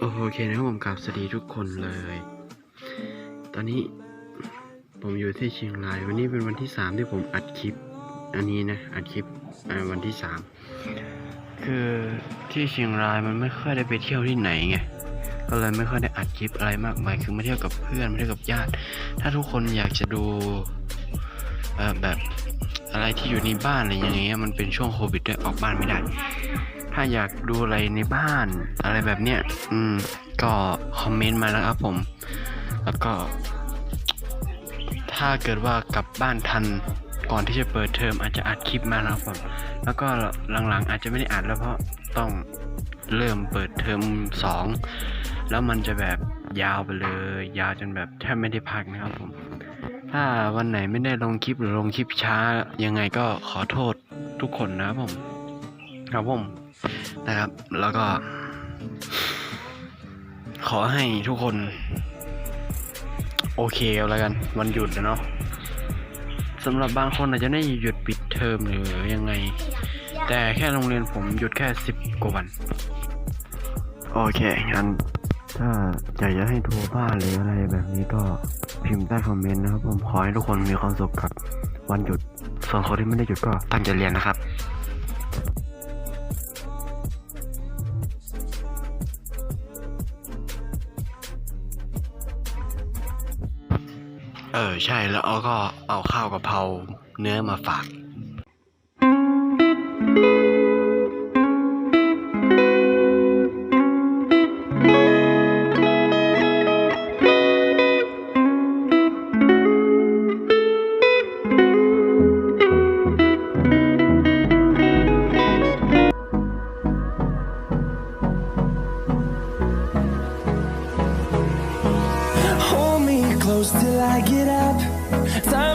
โอเคนะครับผมกราบสวัสดีทุกคนเลย ตอนนี้ผมอยู่ที่เชียงราย วันนี้เป็นวันที่สามที่ผมอัดคลิป อันนี้นะ อัดคลิปวันที่สามคือที่เชียงรายมันไม่ค่อยได้ไปเที่ยวที่ไหนไงก็เลยไม่ค่อยได้อัดคลิปอะไรมากมาย คือมาเที่ยวกับเพื่อนมาเที่ยวกับญาติ ถ้าทุกคนอยากจะดูแบบอะไรที่อยู่ในบ้านอะไรอย่างเงี้ยมันเป็นช่วงโควิดด้วยออกบ้านไม่ได้ ถ้าอยากดูอะไรในบ้าน อะไรแบบเนี้ย อืม ก็คอมเมนต์มาแล้วครับผม แล้วก็ ถ้าเกิดว่ากลับบ้านทันก่อนที่จะเปิดเทอมอาจจะอัดคลิปมาแล้วครับผมแล้วก็หลังๆ อาจจะไม่ได้อัดแล้วเพราะต้องเริ่มเปิดเทอมสองแล้วมันจะแบบยาวไปเลย ยาวจนแบบแทบไม่ได้พักนะครับผม ถ้าวันไหนไม่ได้ลงคลิปหรือลงคลิปช้ายังไงก็ขอโทษทุกคนนะครับผม ครับผมนะครับ แล้วก็ ขอให้ทุกคน โอเคอาแล้วกัน วันหยุดนะเนาะสำหรับบางคนอาจจะได้หยุดปิดเทอมหรือยังไง แต่แค่โรงเรียนผมหยุดแค่สิบกว่าวัน โอเคงั้นถ้าอยากจะให้ทัวร์บ้านหรืออะไรแบบนี้ก็พิมพ์ใต้คอมเมนต์นะครับ ผมขอให้ทุกคนมีความสุขกับวันหยุดส่วนคนที่ไม่ได้หยุดก็ตั้งใจเรียนนะครับ เออใช่แล้วเอาก็เอาข้าวกะเพราเนื้อมาฝาก close till I get up. Time